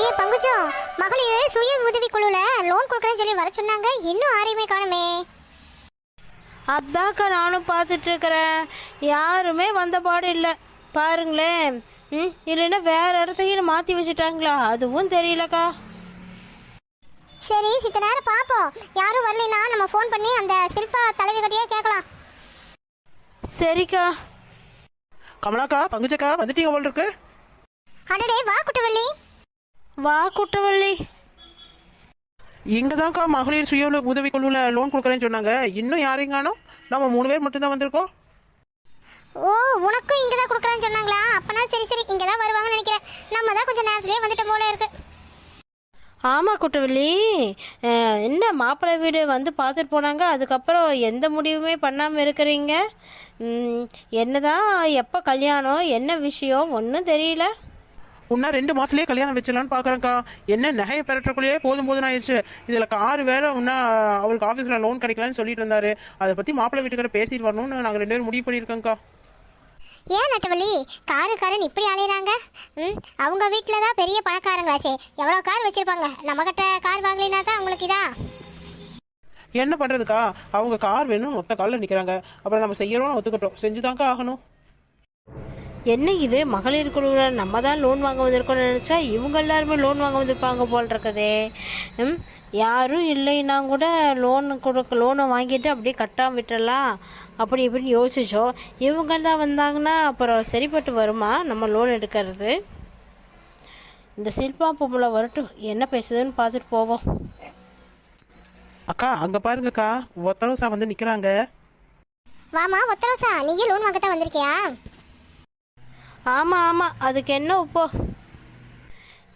அடியே பங்குச்சம் மகளிர் சுய உதவி குழுல லோன் கொடுக்குறேன்னு சொல்லி வர சொன்னாங்க. இன்னும் யாரையுமே காணுமே. அதாக்கா நானும் பார்த்துட்டு இருக்கிறேன் யாருமே வந்த பாடு இல்லை. பாருங்களேன். ம் இல்லைன்னா வேற இடத்துக்கு மாற்றி வச்சுட்டாங்களா? அதுவும் தெரியலக்கா. சரி சித்த நேரம் பார்ப்போம். யாரும் வரலைன்னா நம்ம ஃபோன் பண்ணி அந்த சில்பா தலைவி கட்டியே கேட்கலாம். சரிக்கா. கமலாக்கா பங்குச்சக்கா வந்துட்டீங்க போல் இருக்கு. அடடே வா குட்டவள்ளி. வா குட்டவள்ளி. இங்க தான்க்கா மகளிர் சுய உதவி குழுல லோன் கொடுக்குறேன்னு சொன்னாங்க. இன்னும் யாரையும் காணோம் நம்ம மூணு பேர் மட்டும்தான் வந்திருக்கோம். ஓ உனக்கும் இங்கே தான் கொடுக்குறேன்னு சொன்னாங்களா? அப்பனா சரி சரி இங்கே தான் வருவாங்கன்னு நினைக்கிறேன். நம்ம தான் கொஞ்சம் நேரத்துலேயே வந்துட்டோம் போல இருக்கு. ஆமாம் குட்டவள்ளி. என்ன மாப்பிள்ளை வீடு வந்து பார்த்துட்டு போனாங்க? அதுக்கப்புறம் எந்த முடிவுமே பண்ணாமல் இருக்கிறீங்க? ம், என்னதான் எப்போ கல்யாணம் என்ன விஷயம் ஒன்றும் தெரியல. இன்னும் ரெண்டு மாசத்துலயே கல்யாணம் வச்சிடலான்னு பாக்குறேன்க்கா. என்ன நகையை பெறட்டுக்குள்ளேயே போதும் போதும் ஆயிடுச்சு. இதுல கார் வேற இன்னும் அவருக்கு ஆஃபீஸ்ல லோன் கிடைக்கலன்னு சொல்லிட்டு இருந்தாரு. அதை பத்தி மாப்பிள்ளை வீட்டுக்கிட்ட பேசிட்டு வரணும்னு நாங்க ரெண்டு பேரும் முடிவு பண்ணியிருக்கோங்க்கா ஏன் நட்டவள்ளி? காரு காருன்னு இப்படி அலையிறாங்க? ம் அவங்க வீட்டில் தான் பெரிய பணக்காரங்களாச்சே. எவ்வளோ கார் வச்சிருப்பாங்க? நம்மக்கிட்ட கார் வாங்கலினா தான் அவங்களுக்கு இதா? என்ன பண்றதுக்கா? அவங்க கார் வேணும் மொத்த காலில் நிக்கிறாங்க. அப்புறம் நம்ம செய்யறோம் ஒத்துக்கட்டும். செஞ்சுதான்க்கா ஆகணும். என்ன இது? மகளிர் குழுவில் நம்ம தான் லோன் வாங்க வந்திருக்கோம்னு நினச்சா இவங்க எல்லாருமே லோன் வாங்க வந்திருப்பாங்க போல் இருக்குதே ம்? யாரும் இல்லைன்னா கூட லோன் கொடுக்க லோனை வாங்கிட்டு அப்படியே கட்டாம விட்டுறலாம். அப்படி இப்படின்னு யோசிச்சோம். இவங்க தான் வந்தாங்கன்னா அப்புறம் சரிப்பட்டு வருமா நம்ம லோன் எடுக்கிறது? இந்த சில்பா பொம்பளை வரட்டும். என்ன பேசுதுன்னு பார்த்துட்டு போவோம். அக்கா அங்க பாருங்கக்கா. ஒத்தரவசா வந்து நிக்கிறாங்க. வாமா ஒத்தரோசா. நீயும் லோன் வாங்க தான் வந்திருக்கியா? ஆமாம் ஆமாம் அதுக்கு என்ன இப்போ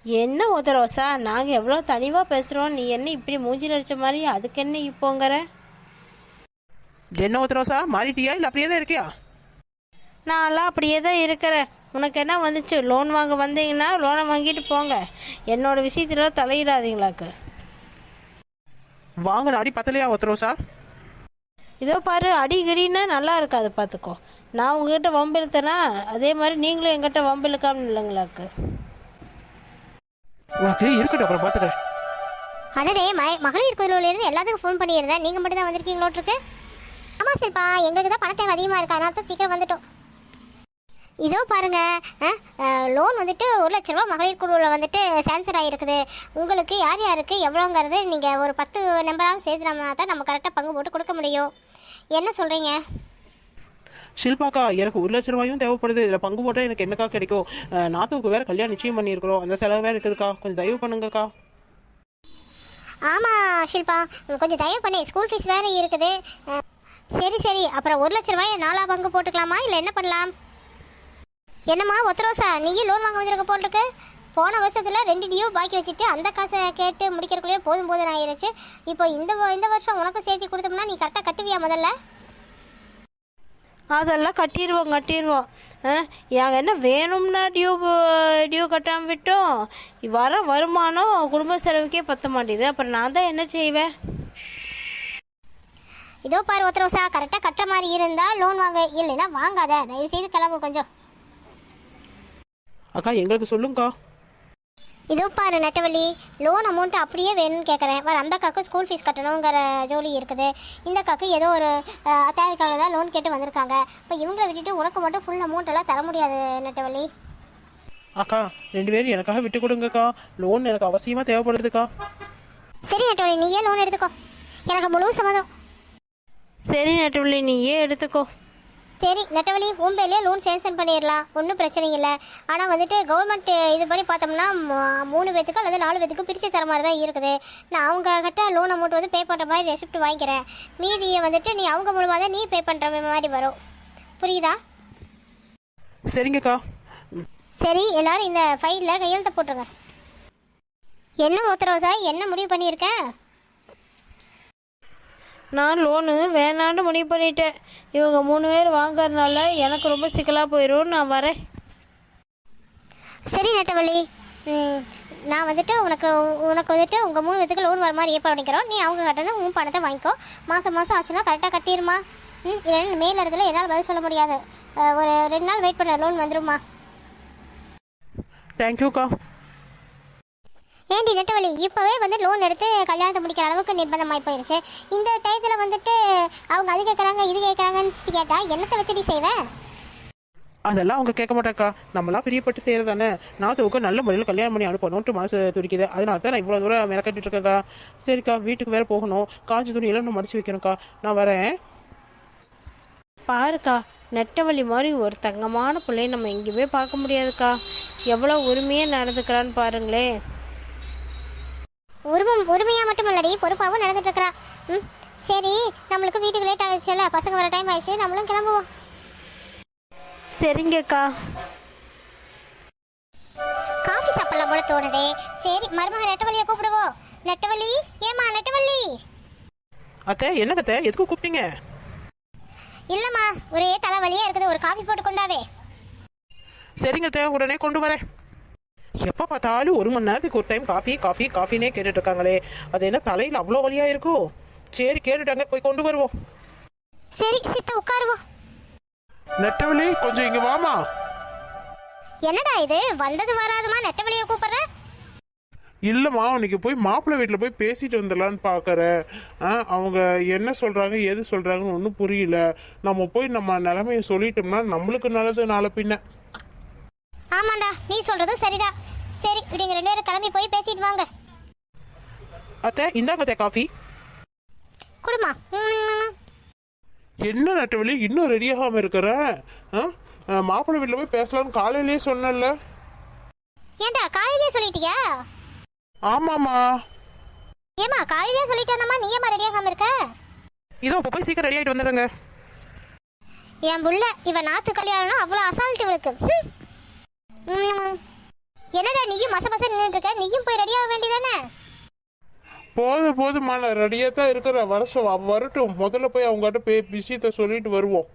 என்ன உதரோசா? நாங்கள் எவ்வளோ தனிவாக பேசுகிறோம் நீ என்ன இப்படி மூஞ்சில் அடித்த மாதிரி? அதுக்கு என்ன இப்போங்கிற? என்ன ஒத்தரவசா மாறிட்டியா? இல்ல அப்படியே தான் இருக்கியா? நான்லாம் அப்படியே தான் இருக்கிறேன். உனக்கு என்ன வந்துச்சு? லோன் வாங்க வந்தீங்கன்னா லோனை வாங்கிட்டு போங்க. என்னோட விஷயத்துல தலையிடாதீங்களாக்கு. வாங்கின அடி பத்தலையா ஒத்தரவசா இதோ பாரு அடி கிடின்னா நல்லா இருக்காது பார்த்துக்கோ நான் உங்ககிட்ட வம்பிழுத்தேனா அதே மாதிரி நீங்களும் எங்கிட்ட வம்பிழுக்காம இல்லைங்களாக்கு உனக்கு இருக்கட்டும் அப்புறம் பாத்துக்கிறேன். அடடே ம மகளிர் குழுவிலேருந்து எல்லாத்துக்கும் ஃபோன் பண்ணியிருந்தேன். நீங்கள் மட்டும் தான் வந்திருக்கீங்களோட்ருக்கு ஆமாம் சில்பா எங்களுக்கு தான் பண தேவை அதிகமாக இருக்கு. அதனால தான் சீக்கிரம் வந்துட்டோம். இதோ பாருங்க லோன் வந்துட்டு ஒரு லட்ச ரூபா மகளிர் குழுவில் வந்துட்டு சான்சர் ஆகிருக்குது உங்களுக்கு யார் யாருக்கு எவ்வளோங்கிறது நீங்கள் ஒரு பத்து நம்பராகவும் சேர்த்துனோம்னா தான் நம்ம கரெக்டாக பங்கு போட்டு கொடுக்க முடியும். என்ன சொல்கிறீங்க ஷில்பாக்கா எனக்கு ஒரு லட்ச ரூபாயும் தேவைப்படுது. இதில் பங்கு போட்டால் எனக்கு என்னக்கா கிடைக்கும்? நாத்துவுக்கு வேறு கல்யாணம் நிச்சயம் பண்ணியிருக்கிறோம். அந்த செலவு வேறு இருக்குதுக்கா. கொஞ்சம் தயவு பண்ணுங்கக்கா. ஆமாம் ஷில்பா. கொஞ்சம் தயவு பண்ணி. ஸ்கூல் ஃபீஸ் வேறு இருக்குது. சரி சரி. அப்புறம் ஒரு லட்ச ரூபாயை நாலா பங்கு போட்டுக்கலாமா? இல்லை என்ன பண்ணலாம்? என்னம்மா ஒத்தரோசா நீயும் லோன் வாங்க வந்திருக்க போட்டிருக்கு போன வருஷத்தில் ரெண்டு டியூ பாக்கி வச்சுட்டு அந்த காசை கேட்டு முடிக்கிறக்குள்ளேயே போதும் போதும் ஆயிடுச்சு இப்போ இந்த வ- இந்த வருஷம் உனக்கும் சேர்த்து கொடுத்தோம்னா நீ கரெக்டாக கட்டுவியா முதல்ல? அதெல்லாம் கட்டிடுவோம் கட்டிடுவோம் நாங்கள் என்ன வேணும்னா டியூ டியூ கட்டாமல் விட்டோம். வர வருமானம் குடும்ப செலவுக்கே பத்த மாட்டேது அப்புறம் நான் தான் என்ன செய்வேன்? இதோ பாரு ஒத்தரோசா கரெக்டாக கட்டுற மாதிரி இருந்தால் லோன் வாங்க இல்லைன்னா வாங்காத. தயவு செய்து கிளம்பு கொஞ்சம். அக்கா எங்களுக்கு சொல்லுங்கக்கா. இதோ பாரு நெட்டவள்ளி லோன் அமௌண்ட் அப்படியே வேணும்னு கேட்குறேன் வர அந்த அக்காவுக்கு ஸ்கூல் ஃபீஸ் கட்டணுங்கிற ஜோலி இருக்குது. இந்த அக்காவுக்கு ஏதோ ஒரு தேவைக்காக தான் லோன் கேட்டு வந்திருக்காங்க. இப்போ இவங்களை விட்டுட்டு உனக்கு மட்டும் ஃபுல் அமௌண்ட் எல்லாம் தர முடியாது நெட்டவள்ளி. அக்கா ரெண்டு பேரும் எனக்காக விட்டு கொடுங்கக்கா. லோன் எனக்கு அவசியமாக தேவைப்படுதுக்கா. சரி நெட்டவள்ளி நீயே லோன் எடுத்துக்கோ. எனக்கு முழு சம்மதம். சரி நட்டுவள்ளி நீயே எடுத்துக்கோ. சரி நெட்டவள்ளி உன் பேர்லேயே லோன் சேங்ஷன் பண்ணிடலாம். ஒன்றும் பிரச்சனை இல்லை. ஆனால் வந்துட்டு கவர்மெண்ட் இது படி பார்த்தோம்னா மூணு பேத்துக்கு அல்லது நாலு பேத்துக்கு பிரித்து தர மாதிரி தான் இருக்குது. நான் அவங்க கிட்ட லோன் அமௌண்ட் வந்து பே பண்ணுற மாதிரி ரெசிப்ட் வாங்கிக்கிறேன். மீதியை வந்துட்டு நீ அவங்க மூலமாக தான் நீ பே பண்ணுற மாதிரி வரும். புரியுதா? சரிங்கக்கா. சரி எல்லாரும் இந்த ஃபைலில் கையெழுத்த போட்டுருங்க. என்ன ஒத்தரோசா என்ன முடிவு பண்ணியிருக்க? நான் லோனு வேணான்னு முடிவு பண்ணிட்டேன். இவங்க மூணு பேர் வாங்கறதுனால எனக்கு ரொம்ப சிக்கலாக போயிடும் நான் வரேன். சரி நட்டவள்ளி. நான் வந்துட்டு உனக்கு உனக்கு வந்துட்டு உங்கள் மூணு பேத்துக்கு லோன் வர மாதிரி ஏற்பாடு பண்ணிக்கிறோம். நீ அவங்க கட்டணும் உன் பணத்தை வாங்கிக்கோ. மாதம் மாதம் ஆச்சுன்னா கரெக்டாக கட்டிடுமா ம் இல்லைன்னா மேல் இடத்துல என்னால் பதில் சொல்ல முடியாது. ஒரு ரெண்டு நாள் வெயிட் பண்ண லோன் வந்துருமா? தேங்க்யூக்கா ஏண்டி நெட்டவழி இப்போவே வந்து லோன் எடுத்து கல்யாணத்தை முடிக்கிற அளவுக்கு நிர்பந்தமாகி போயிடுச்சு இந்த டயத்தில் வந்துட்டு அவங்க அது கேட்குறாங்க இது கேட்குறாங்கன்னு கேட்டால் என்னத்தை வச்சு நீ செய்வேன் அதெல்லாம் அவங்க கேட்க மாட்டாக்கா. நம்மளாம் பிரியப்பட்டு செய்கிறது தானே நாத்துவுக்கு நல்ல முறையில் கல்யாணம் பண்ணி அனுப்பணும்ட்டு மனசு துடிக்குது. அதனால தான் நான் இவ்வளோ தூரம் மெனக்கட்டிட்டு இருக்கேன்க்கா. சரிக்கா வீட்டுக்கு வேற போகணும். காஞ்சி துணியெல்லாம் இன்னும் மடிச்சு வைக்கணும்க்கா. நான் வரேன். பாருக்கா நெட்டவழி மாதிரி ஒரு தங்கமான பிள்ளைய நம்ம எங்கேயுமே பார்க்க முடியாதுக்கா. எவ்வளோ உரிமையாக நடந்துக்கிறான்னு பாருங்களேன். உரிமம் உரிமையாக மட்டும் இல்லடி பொறுப்பாகவும் நடந்துட்டு இருக்கிறா ம் சரி நம்மளுக்கு வீட்டுக்கு லேட் ஆகிடுச்சுல்ல பசங்க வர டைம் ஆயிடுச்சு நம்மளும் கிளம்புவோம். சரிங்கக்கா காஃபி சாப்பிடலாம் போல தோணுதே. சரி மருமக நெட்டவள்ளியை கூப்பிடுவோம். நெட்டவள்ளி ஏமா நெட்டவள்ளி? அத்தை என்ன கத்தை எதுக்கு கூப்பிட்டீங்க? இல்லைம்மா ஒரே தலைவலியாக இருக்குது ஒரு காஃபி போட்டு கொண்டாவே. சரிங்க அத்தை உடனே கொண்டு வரேன். எப்போ பார்த்தாலும் ஒரு மணி நேரத்துக்கு ஒரு டைம் காஃபி காஃபி காஃபினே கேட்டுட்டு இருக்காங்களே அது என்ன தலையில் அவ்வளோ வலியாக இருக்கோ? சரி கேட்டுட்டாங்க போய் கொண்டு வருவோம். சரி சித்த உட்காருவோம். நெட்டவழி கொஞ்சம் இங்க வாமா. என்னடா இது? வந்தது வராதுமா? நெட்டவழியை கூப்பிடுற? இல்லம்மா இன்னைக்கு போய் மாப்பிள்ளை வீட்டில் போய் பேசிட்டு வந்துடலான்னு பார்க்கறேன் ஆ, அவங்க என்ன சொல்றாங்க எது சொல்றாங்கன்னு ஒன்றும் புரியல. நம்ம போய் நம்ம நிலைமையை சொல்லிட்டோம்னா நம்மளுக்கு நல்லது நாளை பின்ன. ஆமாண்டா நீ சொல்றதும் சரிதான். சரி இப்படிங்க ரெண்டு பேரும் கிளம்பி போய் பேசிட்டு வாங்க. அத்தை இந்தாங்க அத்தை காஃபி. குடுமா. என்ன நெட்டவழி இன்னும் ரெடி ஆகாம இருக்கிற? மாப்பிள்ளை வீட்டில் போய் பேசலாம்னு காலையிலேயே சொன்னேன்ல. ஏன்டா காலையிலே சொல்லிட்டியா? ஆமாம்மா. ஏமா காலையிலே சொல்லிட்டோன்னமா நீ ஏமா ரெடி ஆகாம இருக்க? இதோ இப்போ போய் சீக்கிரம் ரெடி ஆகிட்டு வந்துடுங்க என் புள்ள இவ நாத்து கல்யாணம் அவ்வளோ அசால்ட் இவளுக்கு. என்னடா நீயும் மச மச நின்றுட்டு இருக்க? நீயும் போய் ரெடி ஆக வேண்டியதானே? போதும் போதும்மா நான் ரெடியாக தான் இருக்கிற வருஷம். வரட்டும். முதல்ல போய் அவங்ககிட்ட போய் விஷயத்த சொல்லிட்டு வருவோம்.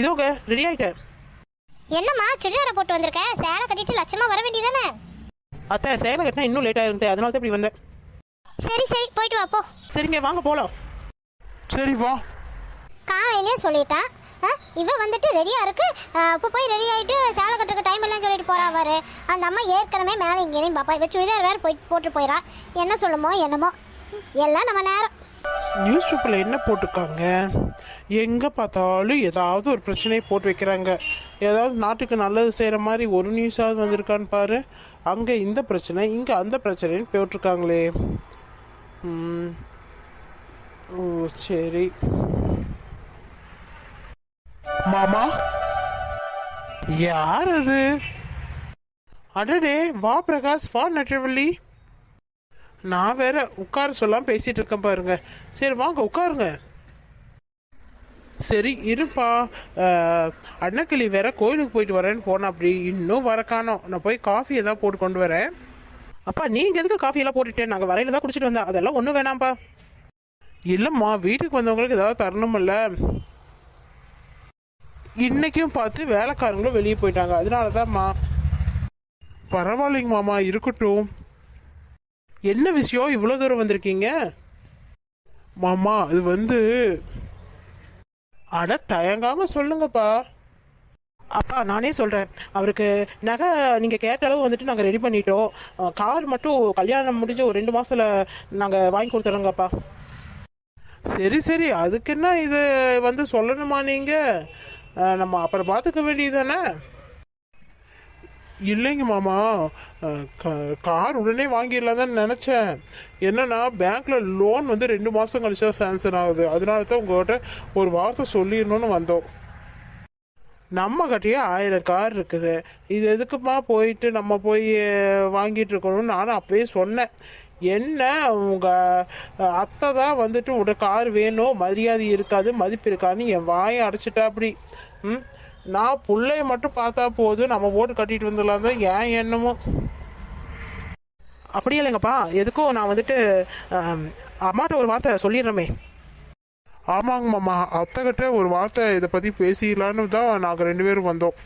இதோங்க ரெடி ஆகிட்டேன் என்னம்மா சுடிதாரை போட்டு வந்திருக்க? சேலை கட்டிட்டு லட்சமா வர வேண்டியதானே? அத்தை சேலை கட்டினா இன்னும் லேட் ஆகிருந்து அதனால தான் இப்படி வந்தேன். சரி சரி போயிட்டு வா போ. சரிங்க வாங்க போகலாம் சரி வா. காலையிலே சொல்லிட்டான் இவ வந்துட்டு ரெடியாக இருக்கு. இப்போ போய் ரெடி ஆகிட்டு சேலை கட்டுறக்கு டைம் இல்லைன்னு சொல்லிட்டு போறா அந்த அம்மா ஏற்கனவே மேலே இங்கேயும் பாப்பா. இவ சுடிதார் வேறு போய் போட்டு போயிடா என்ன சொல்லுமோ என்னமோ. எல்லாம் நம்ம நேரம். நியூஸ் பேப்பரில் என்ன போட்டிருக்காங்க? எங்கே பார்த்தாலும் ஏதாவது ஒரு பிரச்சனையை போட்டு வைக்கிறாங்க. ஏதாவது நாட்டுக்கு நல்லது செய்கிற மாதிரி ஒரு நியூஸாவது வந்திருக்கான்னு பாரு. அங்கே இந்த பிரச்சனை இங்கே அந்த பிரச்சனைன்னு போட்டிருக்காங்களே. ஓ சரி. மாமா? யார் அது? அடடே வா பிரகாஷ் வா நட்டவள்ளி. நான் வேற உட்கார சொல்லாம பேசிட்டு இருக்கேன் பாருங்க. சரி வாங்க உட்காருங்க. சரி இருப்பா. அஹ், அன்னக்கிளி வேற கோயிலுக்கு போயிட்டு வரேன்னு போனேன் அப்படி இன்னும் வர காணோம். நான் போய் காஃபி ஏதாவது போட்டு கொண்டு வரேன். அப்பா நீங்கள் எதுக்கு காஃபி எல்லாம் நாங்கள் வரையில தான் குடிச்சிட்டு வந்தோம். அதெல்லாம் ஒன்றும் வேணாம்ப்பா. இல்லைம்மா வீட்டுக்கு வந்தவங்களுக்கு ஏதாவது தரணுமில்ல. இன்னைக்கும் பார்த்து வேலைக்காரங்களும் வெளியே போயிட்டாங்க. அதனால தான்மா பரவாயில்லைங்க மாமா இருக்கட்டும். என்ன விஷயம்? இவ்வளோ தூரம் வந்திருக்கீங்க? மாமா அது வந்து அட தயங்காம சொல்லுங்கப்பா. அப்பா நானே சொல்கிறேன் அவருக்கு நகை நீங்கள் கேட்ட அளவு வந்துட்டு நாங்கள் ரெடி பண்ணிட்டோம். கார் மட்டும் கல்யாணம் முடிஞ்ச ஒரு ரெண்டு மாதத்தில் நாங்கள் வாங்கி கொடுத்துறோங்கப்பா. சரி சரி. அதுக்கு என்ன இது வந்து சொல்லணுமா நீங்கள் நம்ம அப்புறம் பார்த்துக்க வேண்டியதானே இல்லைங்க மாமா. கார் உடனே வாங்கிடலாம் தான் நினச்சேன். என்னன்னா பேங்க்கில் லோன் வந்து ரெண்டு மாதம் கழிச்சா சாங்ஷன் ஆகுது. அதனால தான் உங்கள்கிட்ட ஒரு வார்த்தை சொல்லிடணும்னு வந்தோம். நம்ம கிட்டயே ஆயிரம் கார் இருக்குது. இது எதுக்குமா போயிட்டு நம்ம போய் வாங்கிட்டு இருக்கணும்னு நானும் அப்பவே சொன்னேன். என்ன உங்க அத்தை தான் வந்துட்டு உட கார் வேணும் மரியாதை இருக்காது மதிப்பு இருக்காதுன்னு என் வாயை அடைச்சிட்டா அப்படி. ம்? நான் பிள்ளைய மட்டும் பார்த்தா போதும் நம்ம ஓட்டு கட்டிட்டு வந்துடலாம் தான் ஏன் என்னமோ. அப்படியே இல்லைங்கப்பா எதுக்கும் நான் வந்துட்டு அம்மாட்ட ஒரு வார்த்தை சொல்லிடுறேமே. ஆமாங்க மாமா அத்தைக்கிட்ட ஒரு வார்த்தை இதை பற்றி பேசிடலான்னு தான் நாங்கள் ரெண்டு பேரும் வந்தோம்.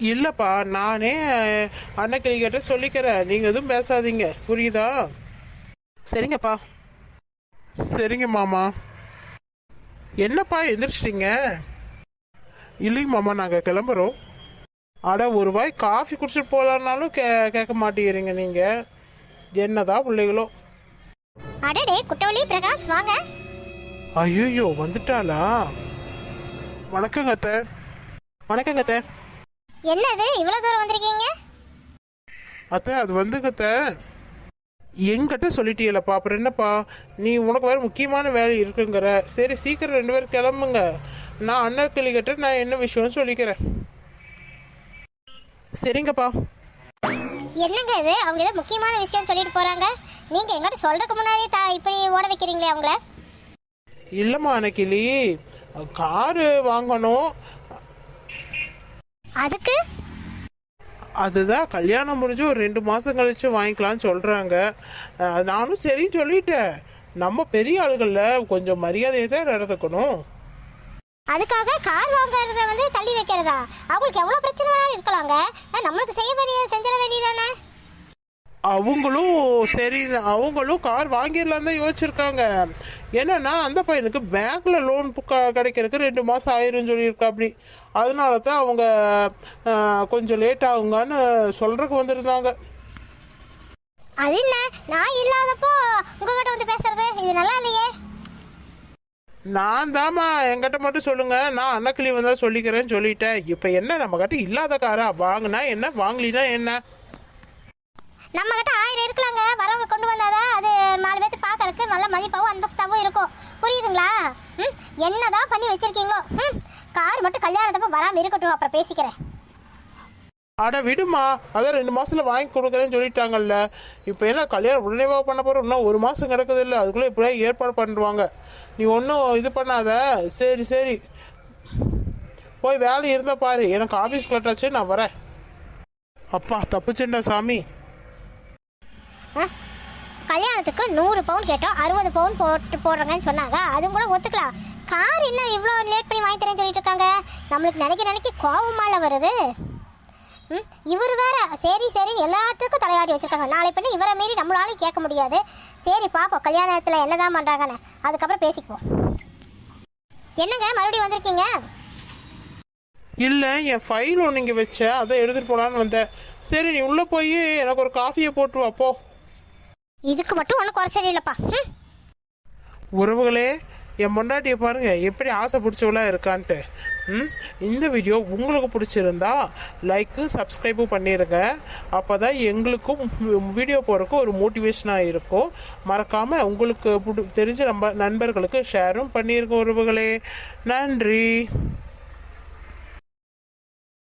இல்லைப்பா நானே அன்னைக்கிளி கிட்ட சொல்லிக்கிறேன். நீங்கள் எதுவும் பேசாதீங்க. புரியுதா? சரிங்கப்பா. சரிங்க மாமா. என்னப்பா எந்திரிச்சிட்டீங்க? இல்லைங்க மாமா நாங்கள் கிளம்புறோம். அட ஒரு வாய் காஃபி குடிச்சிட்டு போகலான்னாலும் கே கேட்க மாட்டேங்கிறீங்க நீங்கள் என்னதான் பிள்ளைகளோ? அடடே குட்டவள்ளி பிரகாஷ் வாங்க. ஐயோ வந்துட்டாளா? வணக்கங்க அத்தை. வணக்கங்க அத்தை. என்னது இவ்வளோ தூரம் வந்திருக்கீங்க? அத்தை அது வந்துங்க அத்தை. எங்கிட்ட சொல்லிட்டீங்களப்பா அப்புறம் என்னப்பா? நீ உனக்கு வேறு முக்கியமான வேலை இருக்குங்கிற. சரி சீக்கிரம் ரெண்டு பேரும் கிளம்புங்க. நான் அண்ணன் கிளிக்கிட்ட நான் என்ன விஷயம்னு சொல்லிக்கிறேன். சரிங்கப்பா. என்னங்க இது? அவங்க ஏதோ முக்கியமான விஷயம் சொல்லிட்டு போறாங்க. நீங்க எங்கிட்ட சொல்றதுக்கு முன்னாடியே தா இப்படி ஓட வைக்கிறீங்களே அவங்கள? இல்லைம்மா அன்னைக்கிளி காரு வாங்கணும். அதுக்கு? அதுதான் கல்யாணம் முடிஞ்சு ஒரு ரெண்டு மாதம் கழிச்சு வாங்கிக்கலாம்னு சொல்கிறாங்க நானும் சரின்னு சொல்லிட்டேன். நம்ம பெரிய ஆளுகளில் கொஞ்சம் மரியாதையை தான் நடந்துக்கணும். அதுக்காக கார் வாங்குறத வந்து தள்ளி வைக்கிறதா? அவங்களுக்கு எவ்வளவு பிரச்சனை வேணாலும் இருக்கலாங்க. நம்மளுக்கு செய்ய வேண்டிய செஞ்சிட வேண்டியதானே அவங்களும் சரி அவங்களும் கார் வாங்கிடலாம் தான் யோசிச்சிருக்காங்க. என்னன்னா அந்த பையனுக்கு பேங்க்ல லோன் கிடைக்கிறதுக்கு ரெண்டு மாதம் ஆயிரும் சொல்லியிருக்கா அப்படி அதனால தான் அவங்க கொஞ்சம் லேட் ஆகுங்கன்னு சொல்றதுக்கு வந்திருந்தாங்க. அது என்ன? நான் இல்லாதப்போ உங்ககிட்ட வந்து பேசுறது? இது நல்லா இல்லையே. நான் தாம்மா என்கிட்ட மட்டும் சொல்லுங்க. நான் அன்னக்கிளி வந்தா சொல்லிக்கிறேன்னு சொல்லிட்டேன். இப்போ என்ன நம்ம கிட்ட இல்லாத காரா? வாங்கினா என்ன வாங்கலினா என்ன? நம்ம கிட்ட ஆயிரம் இருக்கலாங்க. வரவங்க கொண்டு வந்தாதான் அது நாலு பார்க்கறதுக்கு நல்ல மதிப்பாகவும் அந்தஸ்தாவும் இருக்கும். புரியுதுங்களா? ம்? என்னதான் பண்ணி வச்சிருக்கீங்களோ? ம்? கார் மட்டும் கல்யாணத்தப்ப வராமல் இருக்கட்டும் அப்புறம் பேசிக்கிறேன். அட விடுமா அதான் ரெண்டு மாசத்துல வாங்கி கொடுக்குறேன்னு சொல்லிட்டாங்கல்ல. இப்போ என்ன கல்யாணம் உடனேவா பண்ண போறோம் இன்னும் ஒரு மாசம் கிடக்குது இல்லை அதுக்குள்ள இப்படியே ஏற்பாடு பண்ணிடுவாங்க. நீ ஒன்றும் இது பண்ணாத. சரி சரி. போய் வேலை இருந்தா பாரு எனக்கு ஆஃபீஸ் கட்டாச்சு நான் வரேன். அப்பா தப்புச்சேன்டா சாமி. ஆ? கல்யாணத்துக்கு நூறு பவுன் கேட்டோம் அறுபது பவுன் போட்டு போடுறேங்கன்னு சொன்னாங்க. அதுவும் கூட ஒத்துக்கலாம். கார் என்ன இவ்வளோ லேட் பண்ணி வாங்கி தரேன்னு சொல்லிட்டு இருக்காங்க. நம்மளுக்கு நினைக்க நினைக்க கோபமால வருது. ம் இவர் வேற. சரி சரி எல்லாத்துக்கும் தலையாடி வச்சிருக்காங்க. நாளை பண்ணி இவரை மீறி நம்மளாலையும் கேட்க முடியாது. சரி பாப்போம். கல்யாணத்தில் என்னதான் பண்ணுறாங்கன்னு அதுக்கப்புறம் பேசிக்குவோம். என்னங்க மறுபடியும் வந்திருக்கீங்க? இல்லை என் ஃபைல் ஒன்று இங்கே வச்சேன் அதை எடுத்துகிட்டு போகலான்னு வந்தேன். சரி நீ உள்ளே போய் எனக்கு ஒரு காஃபியை போட்டு போ. இதுக்கு மட்டும் ஒன்றும் குறை இல்லைப்பா ம் உறவுகளே என் பொண்டாட்டியை பாருங்க எப்படி ஆசை பிடிச்சவளா இருக்கான்ட்டு. ம் இந்த வீடியோ உங்களுக்கு பிடிச்சிருந்தா லைக்கும் சப்ஸ்கிரைபும் பண்ணிடுங்க அப்போ தான் எங்களுக்கும் வீடியோ போகிறக்கு ஒரு மோட்டிவேஷனாக இருக்கும். மறக்காமல் உங்களுக்கு பிடி தெரிஞ்ச நம்ம நண்பர்களுக்கு ஷேரும் பண்ணியிருக்கோம் உறவுகளே. நன்றி.